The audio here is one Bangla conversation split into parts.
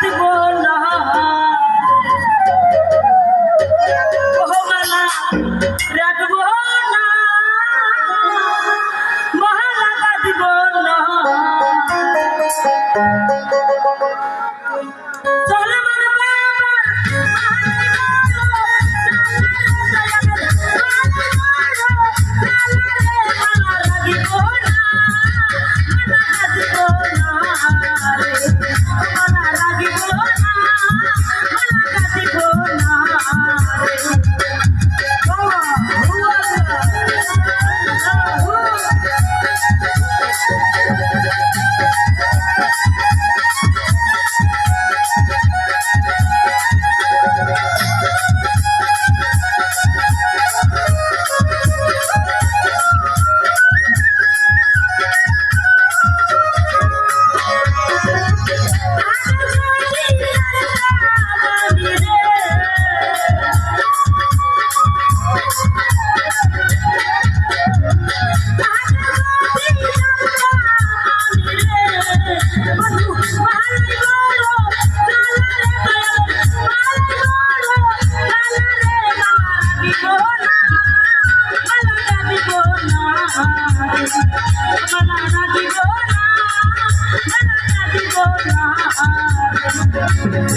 happy boy. I'm.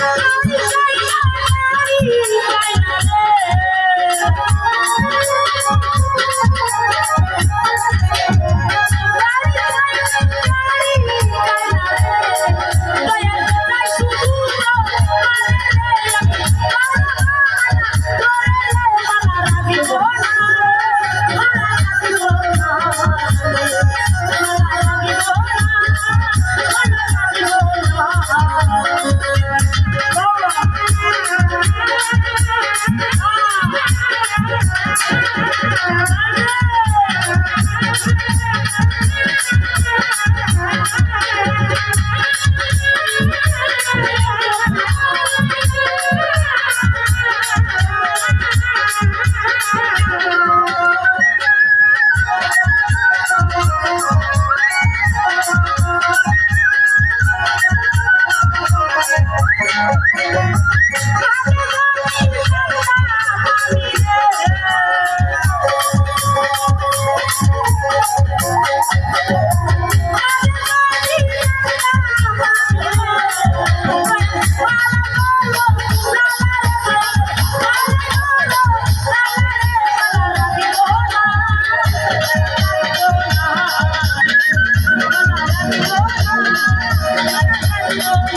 Oh, my God. Thank you. Oh,